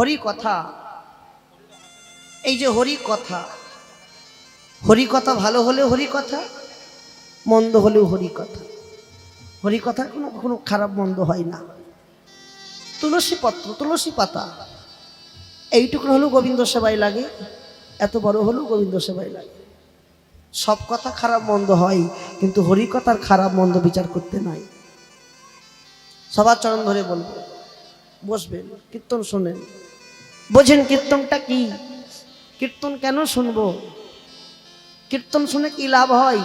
হরি কথা। এই যে হরি কথা হরি কথা ভালো হলেও হরি কথা, মন্দ হলেও হরি কথা। হরি কথার কোনো কোনো খারাপ মন্দ হয় না। তুলসী পত্র, তুলসী পাতা, এইটুকু হলেও গোবিন্দ সেবাই লাগে, এত বড় হলেও গোবিন্দ সেবাই লাগে। সব কথা খারাপ মন্দ হয়, কিন্তু হরি কথার খারাপ মন্দ বিচার করতে নাই। সবার চরণ ধরে বলব, বসবেন, কীর্তন শোনেন। বোঝেন কীর্তনটা কি? কীর্তন কেন শুনব? কীর্তন শুনে কি লাভ হয়?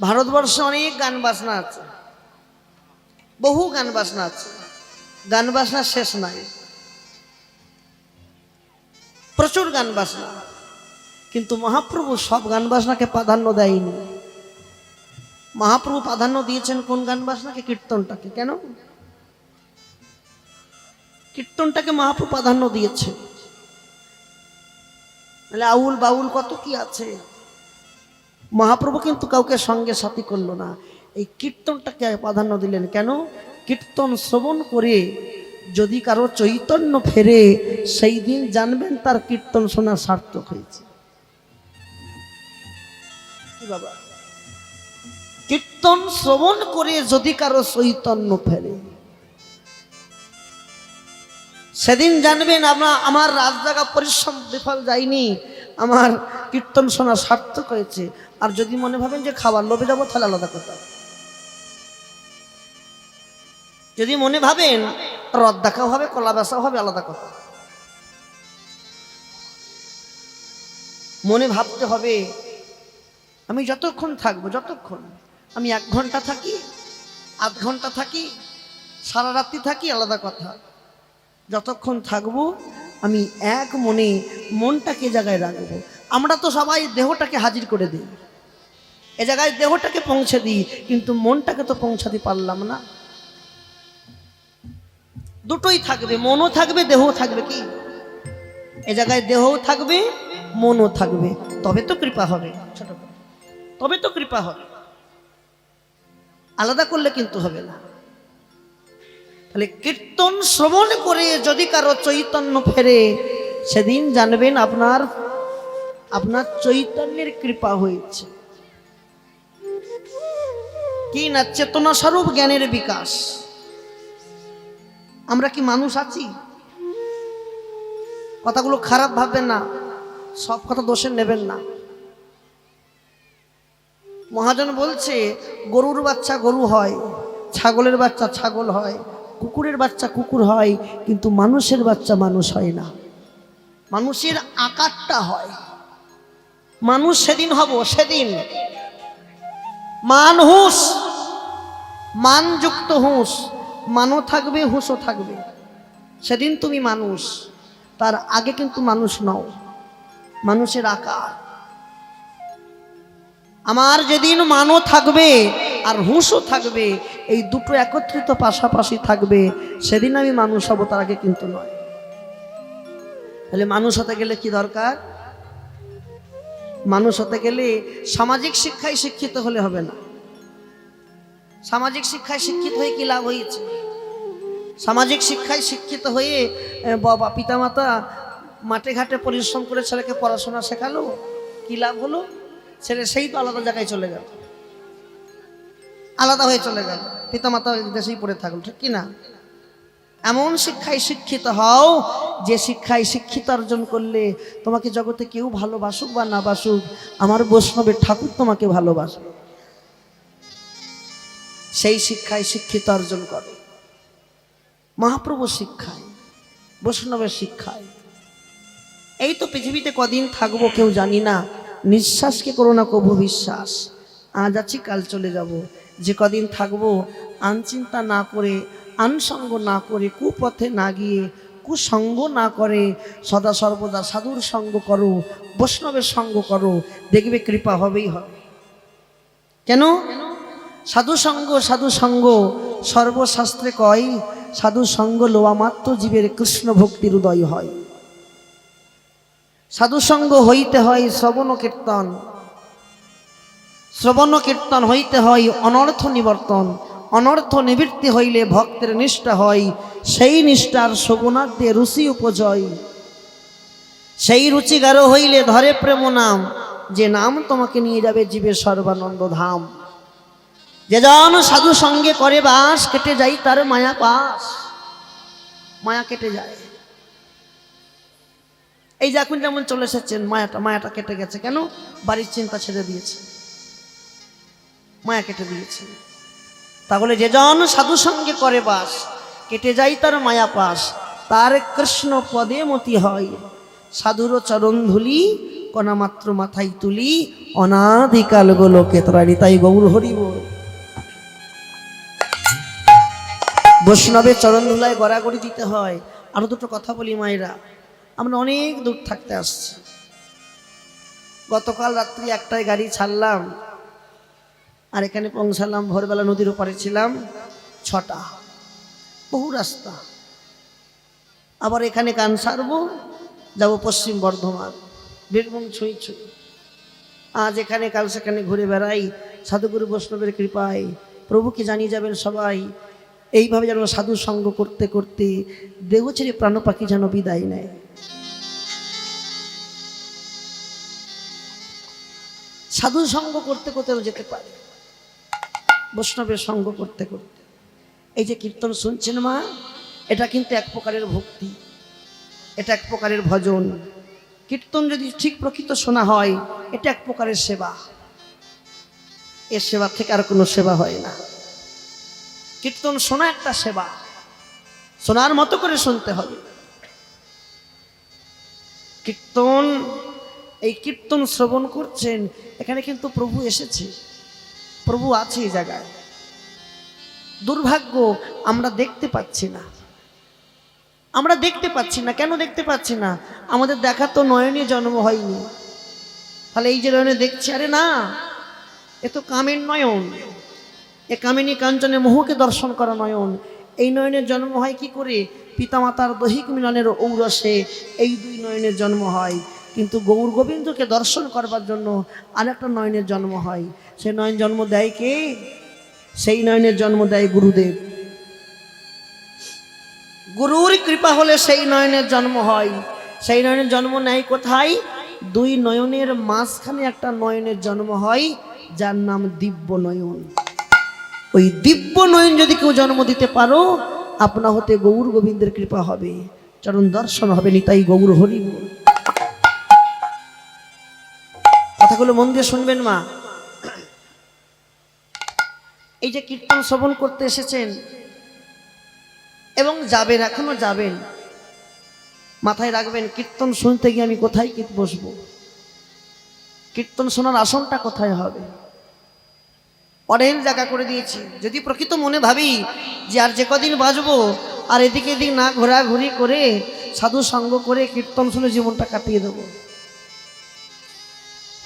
ভারতবর্ষে অনেক গান বাজনা আছে। বহু গান বাজনা আছে। গান বাজনা শেষ নাই। প্রচুর গান বাজনা। কিন্তু মহাপ্রভু সব গান বাজনাকে প্রাধান্য দেয়নি। মহাপ্রভু প্রাধান্য দিয়েছেন কোন গান বাজনাকে? কীর্তনটাকে। কেন? কীর্তনটাকে মহাপ্রভু প্রাধান্য দিয়েছে। তাহলে আউল বাউল কত কি আছে? মহাপ্রভু কিন্তু কাউকে সঙ্গে সাথী করল না। এই কীর্তনটাকে প্রাধান্য দিলেন কেন? কীর্তন শ্রবণ করে যদি কারও চৈতন্য ফেরে, সেই দিন জানবেন তার কীর্তন শোনা সার্থক হয়েছে। বাবা? কীর্তন শ্রবণ করে যদি কারও চৈতন্য ফেরে সেদিন জানবেন আমরা, আমার রাত জাগা পরিশ্রম বিফল যায়নি। আমার কীর্তন শোনা সার্থক হয়েছে। আর যদি মনে ভাবেন যে খাবার লোভে যাব, তাহলে আলাদা কথা। যদি মনে ভাবেন রদ দেখাও হবে, কলা বেসাও হবে, আলাদা কথা। মনে ভাবতে হবে, আমি যতক্ষণ থাকব, যতক্ষণ। আমি এক ঘণ্টা থাকি, আধ ঘণ্টা থাকি, সারা রাত্রি থাকি, আলাদা কথা। যতক্ষণ থাকব, আমি এক মনে মনটাকে জায়গায় রাখব। আমরা তো সবাই দেহটাকে হাজির করে দিই। এ জায়গায় দেহটাকে পৌঁছে দিই, কিন্তু মনটাকে তো পৌঁছাতে পারলাম না। দুটোই থাকবে, মনও থাকবে, দেহও থাকবে কি? এ জায়গায় দেহও থাকবে, মনও থাকবে। তবে তো কৃপা হবে, ছোট তবে তো কৃপা হবে। আলাদা করলে কিন্তু হবে না। তাহলে কীর্তন শ্রবণ করে যদি কারও চৈতন্য ফেরে, সেদিন জানবেন আপনার আপনার চৈতন্যের কৃপা হয়েছে। কি না চেতনা স্বরূপ জ্ঞানের বিকাশ। আমরা কি মানুষ আছি? কথাগুলো খারাপ ভাববেন না, সব কথা দোষে নেবেন না। মহাজন বলছে, গরুর বাচ্চা গরু হয়, ছাগলের বাচ্চা ছাগল হয়। কুকুরের বাচ্চা কুকুর হয়, কিন্তু মানুষের বাচ্চা মানুষ হয় না। মানুষের আকারটা হয়। মানুষ সেদিন হব, সেদিন। মান হুঁস মানযুক্ত হুঁস মানও থাকবে হুঁসও থাকবে। সেদিন তুমি মানুষ। তার আগে কিন্তু মানুষ নও। মানুষের আকার। আমার যেদিন মানও থাকবে আর হুঁশও থাকবে, এই দুটো একত্রিত পাশাপাশি থাকবে, সেদিন আমি মানুষ হব, তার আগে কিন্তু নয়। তাহলে মানুষ হতে গেলে কি দরকার? মানুষ হতে গেলে সামাজিক শিক্ষায় শিক্ষিত হলে হবে না। সামাজিক শিক্ষায় শিক্ষিত হয়ে কি লাভ হয়েছে? সামাজিক শিক্ষায় শিক্ষিত হয়ে বাবা, পিতামাতা মাঠে ঘাটে পরিশ্রম করে ছেলেকে পড়াশোনা শেখালো, কি লাভ হলো? ছেলে সেই তো আলাদা জায়গায় চলে গেল। আলাদা হয়ে চলে গেল। পিতামাতা দেশেই পড়ে থাকল ঠিক কি না? এমন শিক্ষায় শিক্ষিত হও, যে শিক্ষায় শিক্ষিত অর্জন করলে তোমাকে জগতে কেউ ভালোবাসুক বা না বাসুক, আমার বৈষ্ণবের ঠাকুর তোমাকে ভালোবাসবে সেই শিক্ষায় শিক্ষিত অর্জন করো। মহাপ্রভু শিক্ষায়, বৈষ্ণবের শিক্ষায়। এই তো পৃথিবীতে কদিন থাকব কেউ জানি না। নিঃশ্বাসকে করো না কবু, বিশ্বাস। আজ আছি, কাল চলে যাব। যে কদিন থাকব আনচিন্তা না করে আনসঙ্গ না করে, কুপথে না গিয়ে, কুসঙ্গ না করে, সদা সর্বদা সাধুর সঙ্গ করো, বৈষ্ণবের সঙ্গ করো, দেখবে কৃপা হবেই হবে। কেন? সাধু সঙ্গ সাধু সঙ্গ, সর্বশাস্ত্রে কয়, সাধু সঙ্গ লোয়া মাত্র জীবের কৃষ্ণ ভক্তির উদয় হয়। সাধুসঙ্গ হইতে হয় শ্রবণ কীর্তন শ্রবণ কীর্তন হইতে হয় অনর্থ নিবর্তন। অনর্থ নিবৃত্তি হইলে ভক্তের নিষ্ঠা হয়, সেই নিষ্ঠার সগুণার্থে রুচি উপজয়। সেই রুচি হইলে ধরে প্রেম নাম যে নাম তোমাকে নিয়ে যাবে জীবের সর্বানন্দ ধাম। যে জন সাধু সঙ্গে করে বাস, কেটে যাই তার মায়া পাস। মায়া কেটে যায়। এই যে এখন যেমন চলে এসেছেন, মায়াটা মায়াটা কেটে গেছে কেন? বাড়ির চিন্তা ছেড়ে দিয়েছে। মায়া কেটে দিয়েছে। তাহলে যে জন সাধু সঙ্গে করে বাস, কেটে যাই তার মায়া পাস। তার কৃষ্ণ পদে মতি হয়। সাধুর চরণ ধুলি, কণা মাত্র মাথায় তুলি। অনাদিকাল গোলকে তরারি তাই গৌর হরিব। বৈষ্ণবের চরণ ধুলায় গড়াগড়ি দিতে হয়। আরও দুটো কথা বলি মায়েরা। আমরা অনেক দূর থাকতে আসছি। গতকাল রাত্রি একটাই গাড়ি ছাড়লাম আর এখানে পৌঁছালাম, ভোরবেলা নদীর ওপারে ছিলাম, ছটা। বহু রাস্তা। আবার এখানে কান সারবো যাব পশ্চিম বর্ধমান, বীরভূম ছুঁই ছুঁই। আজ এখানে, কাল সেখানে ঘুরে বেড়াই। সাধুগুরু বৈষ্ণবের কৃপায় প্রভুকে জানিয়ে যাবেন সবাই। এইভাবে যেন সাধু সঙ্গ করতে করতে দেহ ছেড়ে প্রাণ পাখি যেন বিদায় নেয়। সাধু সঙ্গ করতে করতেও যেতে পারে। বৈষ্ণবের সঙ্গ করতে করতে। এই যে কীর্তন শুনছেন মা, এটা কিন্তু এক প্রকারের ভক্তি, এটা এক প্রকারের ভজন। কীর্তন যদি ঠিক প্রকৃত শোনা হয়, এটা এক প্রকারের সেবা। এর সেবা থেকে আর কোনো সেবা হয় না। কীর্তন শোনা একটা সেবা। শোনার মতো করে শুনতে হবে। কীর্তন, এই কীর্তন শ্রবণ করছেন, এখানে কিন্তু প্রভু এসেছে। প্রভু আছে এই জায়গায়। দুর্ভাগ্য, আমরা দেখতে পাচ্ছি না। আমরা দেখতে পাচ্ছি না। কেন দেখতে পাচ্ছি না? আমাদের দেখা তো নয়নে জন্ম হয়নি। তাহলে এই যে নয়নে দেখছি, আরে না, এ তো কামের নয়ন। এ কামিনী কাঞ্চনে মোহকে দর্শন করা নয়ন। এই নয়নের জন্ম হয় কি করে? পিতামাতার দৈহিক মিলনের ঔরসে এই দুই নয়নের জন্ম হয়। কিন্তু গৌর গোবিন্দকে দর্শন করবার জন্য আরেকটা নয়নের জন্ম হয়। সে নয়ন জন্ম দেয় কে? সেই নয়নের জন্ম দেয় গুরুদেব। গুরুর কৃপা হলে সেই নয়নের জন্ম হয়। সেই নয়নের জন্ম নেয় কোথায়? দুই নয়নের মাঝখানে একটা নয়নের জন্ম হয়, যার নাম দিব্য নয়ন ওই দিব্য নয়ন যদি কেউ জন্ম দিতে পারো আপনা হতে গৌর গোবিন্দের কৃপা হবে। চরণ দর্শন হবে নিতাই গৌর হরি কথাগুলো মন দিয়ে শুনবেন মা। এই যে কীর্তন শ্রবণ করতে এসেছেন, এবং যাবেন, এখনও যাবেন, মাথায় রাখবেন, কীর্তন শুনতে গিয়ে আমি কোথায় বসবো? কীর্তন শোনার আসনটা কোথায় হবে? অনেক জায়গা করে দিয়েছি। যদি প্রকৃত মনে ভাবি যে আর যে কদিন বাঁচবো, আর এদিকে এদিক না ঘোরাঘুরি করে সাধু সঙ্গ করে কীর্তন শুনে জীবনটা কাটিয়ে দেবো।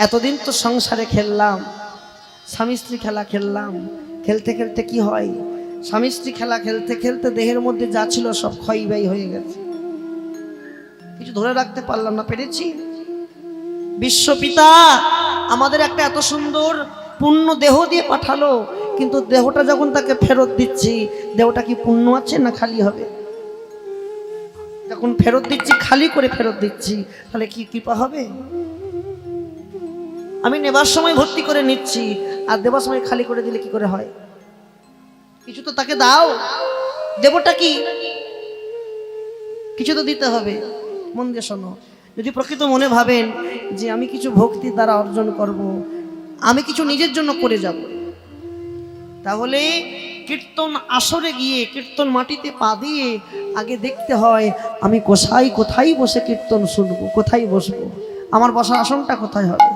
এতদিন তো সংসারে খেললাম, স্বামী স্ত্রী খেলা খেললাম, খেলতে খেলতে কি হয়? স্বামী স্ত্রী খেলা খেলতে খেলতে দেহের মধ্যে যা ছিল সব ক্ষয় ব্যয় হয়ে গেছে। কিছু ধরে রাখতে পারলাম না, পেরেছি? বিশ্বপিতা আমাদের একটা এত সুন্দর পূর্ণ দেহ দিয়ে পাঠালো, কিন্তু দেহটা যখন তাকে ফেরত দিচ্ছি, দেহটা কি পূর্ণ আছে না খালি হবে? যখন ফেরত দিচ্ছি, খালি করে ফেরত দিচ্ছি, তাহলে কি কৃপা হবে? আমি নেবার সময় ভর্তি করে নিচ্ছি, আর দেবার সময় খালি করে দিলে কি করে হয়? কিছু তো তাকে দাও। দেবটা কি? কিছু তো দিতে হবে। মন দিয়ে শোনো, যদি প্রকৃত মনে ভাবেন যে আমি কিছু ভক্তি দ্বারা অর্জন করব। আমি কিছু নিজের জন্য করে যাব। তাহলে কীর্তন আসরে গিয়ে, কীর্তন মাটিতে পা দিয়ে আগে দেখতে হয়, আমি কোথায় কোথায় বসে কীর্তন শুনব, কোথায় বসবো? আমার বসার আসনটা কোথায় হবে?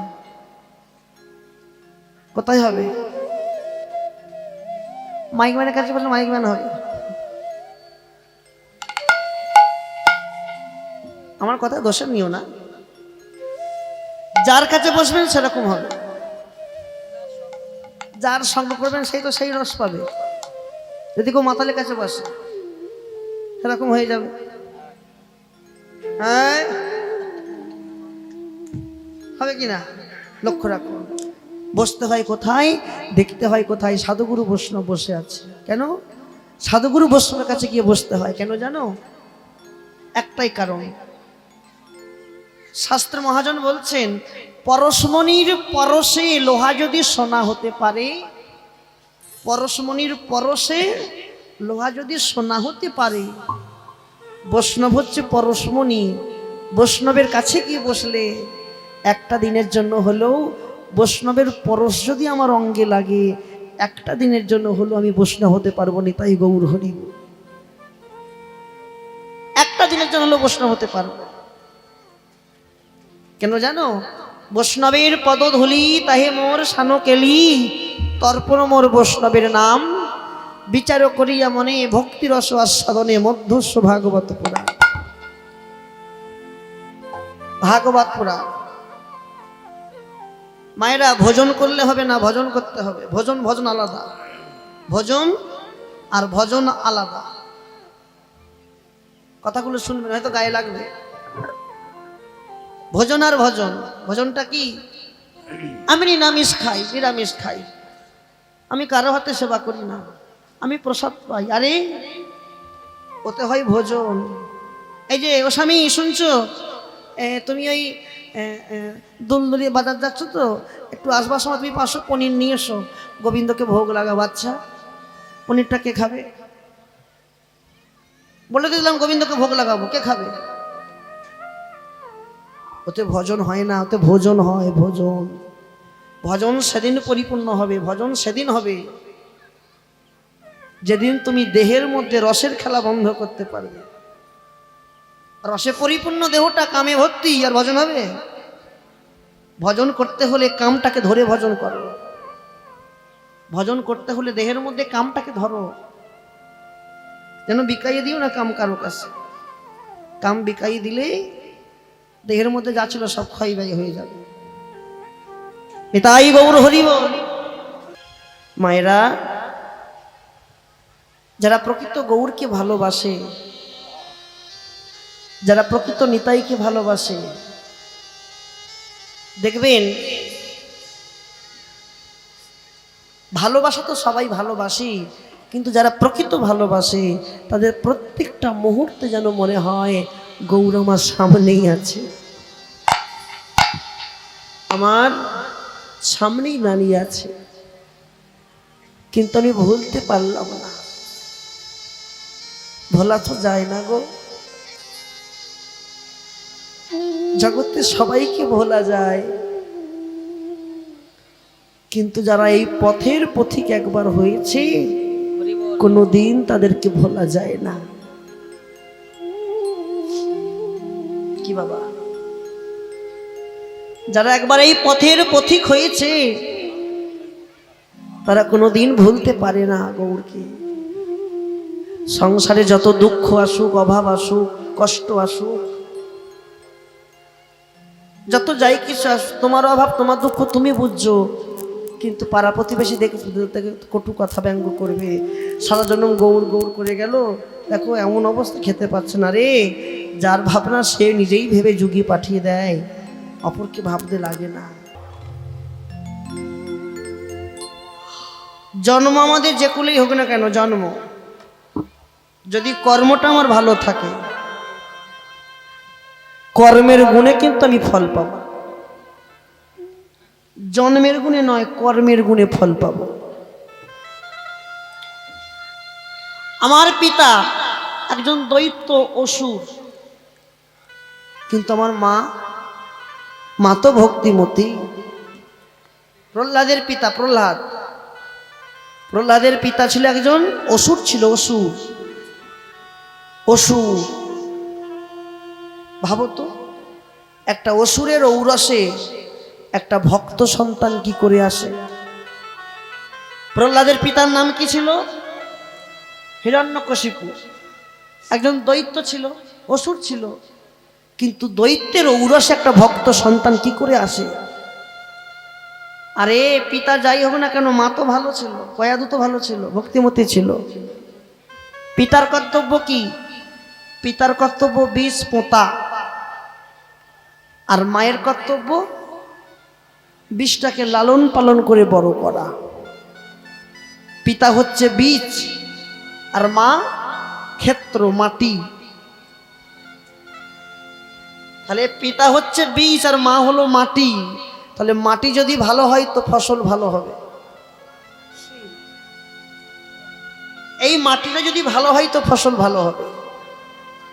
কোথায় হবে? মাইক ম্যানের কাছে বললে মাইক ম্যান হবে। আমার কথা দোষের নিও না। যার কাছে বসবেন সেরকম হবে। যার সঙ্গ করবেন, সেই তো সেই রস পাবে। যদি কেউ মাতালের কাছে বসে, সেরকম হয়ে যাবে। হ্যাঁ? হবে কি না? লক্ষ্য রাখুন বসতে হয় কোথায়, দেখতে হয় কোথায়, সাধুগুরু বৈষ্ণব বসে আছে। কেন? সাধুগুরু বৈষ্ণবের কাছে গিয়ে বসতে হয়। কেন জানো? একটাই কারণ। শাস্ত্র মহাজন বলছেন পরশমণির পরশে লোহা যদি সোনা হতে পারে, পরশমণির পরশে লোহা যদি সোনা হতে পারে, বৈষ্ণব হচ্ছে পরশমণি। বৈষ্ণবের কাছে গিয়ে বসলে? একটা দিনের জন্য হলেও বৈষ্ণবের পরশ যদি আমার অঙ্গে লাগে, একটা দিনের জন্য হলেও আমি বৈষ্ণব হতে পারব না, তাই গৌর হরিব একটা দিনের জন্য হলেও বৈষ্ণব হতে পারব। কেন জানো? বৈষ্ণবের পদধূলি, তাহে মোর সানো কেলি তর্পণ মোর বৈষ্ণবের নাম। বিচার করিয়া মনে ভক্তি রস আস্বাদনে মধ্যস্ব ভাগবত পুরাণ। ভাগবত পুরাণ। মায়েরা, ভোজন করলে হবে না, ভজন করতে হবে। ভোজন, ভজন আলাদা। ভোজন আর ভজন আলাদা। কথাগুলো শুনবেন, হয়তো গায়ে লাগবে। ভোজন আর ভজন। ভোজনটা কি? আমি নিরামিষ খাই নিরামিষ খাই। আমি কারও হাতে সেবা করি না। আমি প্রসাদ পাই। আরে, ওতে হয় ভোজন। এই যে, ও স্বামী, শুনছো? তুমি ওই দুলদুলিয়ে বাজার যাচ্ছ তো? একটু আসবার সময় তুমি পাঁচশো পনির নিয়ে এসো। গোবিন্দকে ভোগ লাগাবো আচ্ছা পনিরটা কে খাবে? বলে দিলাম, গোবিন্দকে ভোগ লাগাবো। কে খাবে? ওতে ভজন হয় না, ওতে ভোজন হয়, ভোজন। ভজন সেদিন পরিপূর্ণ হবে, ভজন সেদিন হবে। যেদিন তুমি দেহের মধ্যে রসের খেলা বন্ধ করতে পারবে। রসে পরিপূর্ণ দেহটা কামে ভর্তি, আর ভজন হবে? ভজন করতে হলে কামটাকে ধরে ভজন করো। ভজন করতে হলে দেহের মধ্যে কামটাকে ধরো। যেন বিকাইয়ে দিও না কাম কারও কাছে। কাম বিকাই দিলেই দেহের মধ্যে যা ছিল সব ক্ষয় ব্যয় হয়ে যাবে। তাই গৌর হরিব। মায়েরা, যারা প্রকৃত গৌরকে ভালোবাসে, যারা প্রকৃত নিতাইকে ভালোবাসে, দেখবেন, ভালোবাসা তো সবাই ভালোবাসি, কিন্তু যারা প্রকৃত ভালোবাসে, তাদের প্রত্যেকটা মুহূর্তে যেন মনে হয় গৌর আমার সামনেই আছে। আমার সামনেই দাঁড়িয়ে আছে। কিন্তু আমি ভুলতে পারলাম না। ভোলা তো যায় না গো। জগতে সবাইকে ভোলা যায়। কিন্তু যারা এই পথের পথিক একবার হয়েছে কোনো দিন তাদেরকে ভোলা যায় না। কি বাবা? যারা একবার এই পথের পথিক হয়েছে, তারা কোনোদিন ভুলতে পারে না গৌরকে। সংসারে যত দুঃখ আসুক, অভাব আসুক, কষ্ট আসুক, যত যাই কিছু আসুক, তোমার অভাব, তোমার দুঃখ তুমি বুঝছ, কিন্তু পাড়া প্রতিবেশী দেখে কটু কথা ব্যঙ্গ করবে। সারা জন্য গৌর গৌর করে গেল দেখো, এমন অবস্থা খেতে পাচ্ছে না রে। যার ভাবনা সে নিজেই ভেবে যুগিয়ে পাঠিয়ে দেয়। অপরকে ভাবতে লাগে না। জন্ম আমাদের যে কুলেই হোক না কেন, জন্ম। যদি কর্মটা আমার ভালো থাকে, কর্মের গুণে কিন্তু আমি ফল পাবো। জন্মের গুণে নয়, কর্মের গুণে ফল পাবো। আমার পিতা একজন দৈত্য অসুর। কিন্তু আমার মা মা তো ভক্তিমতী। প্রহ্লাদের পিতা প্রহ্লাদ। প্রহ্লাদের পিতা ছিল একজন অসুর ছিল অসুর। অসুর। ভাবো তো একটা অসুরের ঔরসে একটা ভক্ত সন্তান কি করে আসে? প্রহ্লাদের পিতার নাম কি ছিল? হিরণ্যকশিপু। একজন দৈত্য ছিল, অসুর ছিল, কিন্তু দৈত্যের ঔরসে একটা ভক্ত সন্তান কি করে আসে? আরে, পিতা যাই হোক না কেন, মা তো ভালো ছিল, কয়াদু তো ভালো ছিল, ভক্তিমতী ছিল। পিতার কর্তব্য কি? পিতার কর্তব্য বীজ পোতা। আর মায়ের কর্তব্য? বীজটাকে লালন পালন করে বড় করা। পিতা হচ্ছে বীজ। আর মা ক্ষেত্র, মাটি। তাহলে পিতা হচ্ছে বীজ আর মা হলো মাটি। তাহলে মাটি যদি ভালো হয় তো ফসল ভালো হবে। এই মাটিটা যদি ভালো হয় তো ফসল ভালো হবে।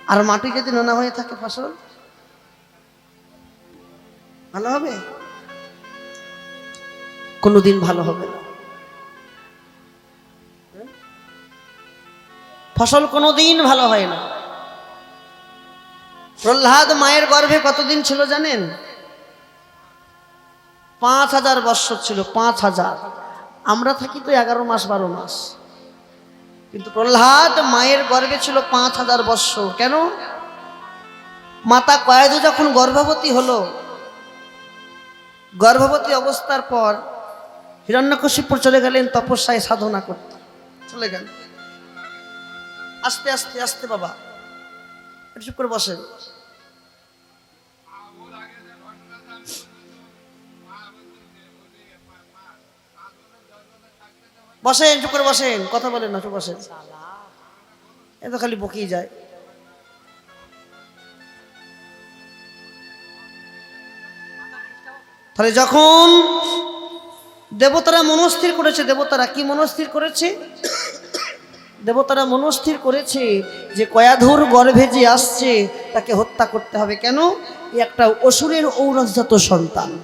আর মাটি যদি নোনা হয়ে থাকে ফসল? ভালো হবে? কোনোদিন ভালো হবে না। ফসল কোনোদিন ভালো হয় না। প্রহ্লাদ মায়ের গর্ভে কতদিন ছিল জানেন? পাঁচ হাজার বৎসর ছিল, পাঁচ হাজার। আমরা থাকি তো এগারো মাস, বারো মাস। কিন্তু প্রহ্লাদ মায়ের গর্ভে ছিল পাঁচ হাজার বৎসর। কেন? মাতা কয়েদু যখন গর্ভবতী হলো, গর্ভবতী অবস্থার পর হিরণ্যকশিপুর চলে গেলেন তপস্যায় সাধনা করতে। চলে গেলেন। আস্তে আস্তে আস্তে বাবা। চুপ করে বসেন। বসেন, চুপ করে বসেন। কথা বলেন না, চুপ বসেন। এ তো খালি বকেই যায়। তাহলে যখন দেবতারা মনস্থির করেছে, দেবতারা কি মনস্থির করেছে? দেবতারা মনস্থির করেছে যে কয়াধুর গর্ভে যে আসছে, তাকে হত্যা করতে হবে। কেন? একটা অসুরের ঔরসজাত সন্তান।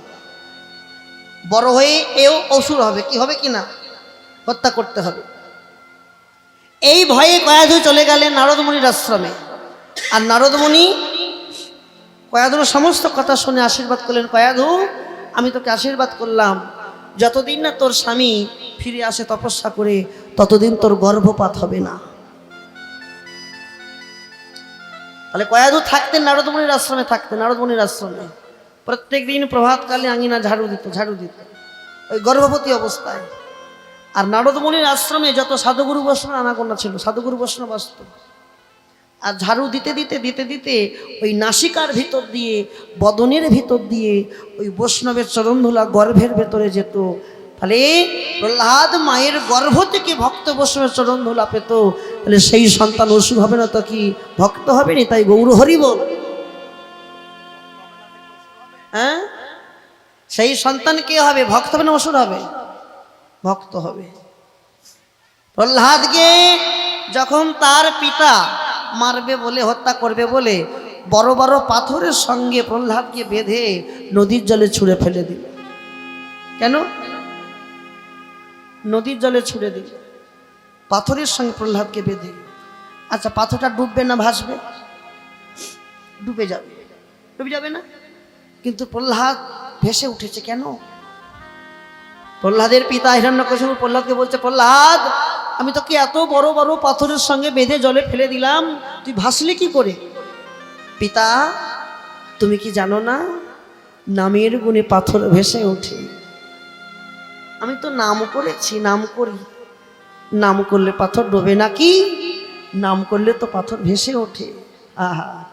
বড় হয়ে এও অসুর হবে। কি হবে কি না? হত্যা করতে হবে। এই ভয়ে কয়াধু চলে গেলেন নারদমণির আশ্রমে। আর নারদমণি কয়াধুর সমস্ত কথা শুনে আশীর্বাদ করলেন, কয়াধু, আমি তোকে আশীর্বাদ করলাম। যতদিন না তোর স্বামী ফিরে আসে তপস্যা করে ততদিন তোর গর্ভপাত হবে না। তাহলে কয়াধু থাকতেন, নারদমণির আশ্রমে থাকতেন, নারদমণির আশ্রমে। প্রত্যেক দিন প্রভাতকালে আঙিনা ঝাড়ু দিত ঝাড়ু দিত। ওই গর্ভবতী অবস্থায়। আর নারদমণির আশ্রমে যত সাধুগুরু বৈষ্ণব আনাগোনা ছিল, সাধুগুরু বৈষ্ণব আসত। আর ঝাড়ু দিতে দিতে দিতে দিতে ওই নাসিকার ভিতর দিয়ে, বদনের ভিতর দিয়ে ওই বৈষ্ণবের চরণধুলা গর্ভের ভেতরে যেত তাহলে প্রহ্লাদ মায়ের গর্ভ থেকে ভক্ত বৈষ্ণবের চরণধুলা পেত। তাহলে সেই সন্তান অসুর হবে না তো কি? ভক্ত হবে নি? তাই গৌর হরি বল। হ্যাঁ? সেই সন্তান কে হবে? ভক্ত হবে না অসুর হবে? ভক্ত হবে। প্রহ্লাদকে যখন তার পিতা মারবে বলে, হত্যা করবে বলে, বড় বড় পাথরের সঙ্গে প্রহ্লাদকে বেঁধে নদীর জলে ছুঁড়ে ফেলে দিল। কেন? নদীর জলে ছুঁড়ে দিল। পাথরের সঙ্গে প্রহ্লাদকে বেঁধে আচ্ছা পাথরটা ডুববে না ভাসবে? ডুবে যাবে। ডুবে যাবে না? কিন্তু প্রহ্লাদ ভেসে উঠেছে কেন? প্রহ্লাদের পিতা হিরণ্যকশিপু প্রহ্লাদকে বলছে, প্রহ্লাদ, আমি তোকে এত বড় বড় পাথরের সঙ্গে বেঁধে জলে ফেলে দিলাম। তুই ভাসলি কি করে? পিতা, তুমি কি জানো না? নামের গুণে পাথর ভেসে ওঠে। আমি তো নাম করেছি, নাম করি। নাম করলে পাথর ডোবে নাকি? নাম করলে তো পাথর ভেসে ওঠে। আহা।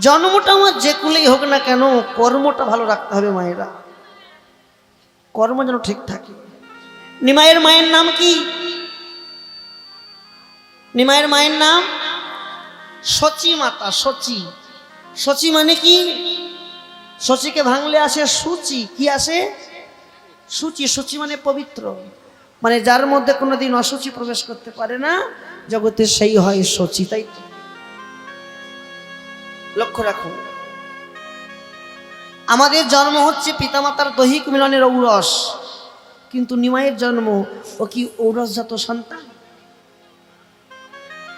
জন্মটা আমার যে কুলেই হোক না কেন, কর্মটা ভালো রাখতে হবে মায়েরা। কর্ম যেন ঠিক থাকে। নিমাইয়ের মায়ের নাম কি? নিমায়ের মায়ের নাম সচি মাতা সচি সচি মানে কি? সচিকে ভাঙলে আসে সূচি, কি আসে? সূচি সূচি মানে পবিত্র। মানে যার মধ্যে কোনোদিন অসুচি প্রবেশ করতে পারে না, জগতে সেই হয় সচি, তাই তো? লক্ষ্য রাখুন আমাদের জন্ম হচ্ছে পিতামাতার দৈহিক মিলনের ঔরস। কিন্তু নিমাইয়ের জন্ম ও কি ঔরসজাত সন্তান?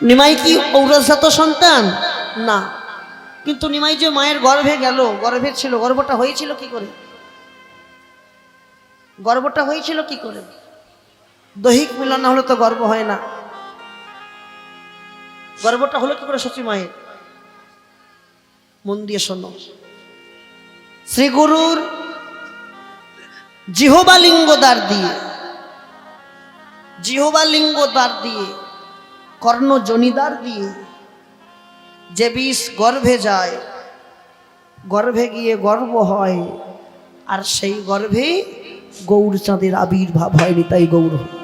নিমাই কি ঔরসজাত সন্তান? না। কিন্তু নিমাই যে মায়ের গর্ভে গেল, গর্ভে ছিল, গর্ভটা হয়েছিল কি করে? গর্ভটা হয়েছিল কি করে? দৈহিক মিলন না হলে তো গর্ব হয় না। গর্বটা হলো কি করে সচি মায়ের? মন দিয়ে শোনো। শ্রী গুরুর জিহবা লিঙ্গ দ্বার দিয়ে, জিহবা লিঙ্গ দ্বার দিয়ে, কর্ণ জনিদার দিয়ে, যে বিষ গর্ভে যায়, গর্ভে গিয়ে গর্ব হয়, আর সেই গর্ভে গৌরচাঁদের আবির্ভাব হয়নি তাই গৌর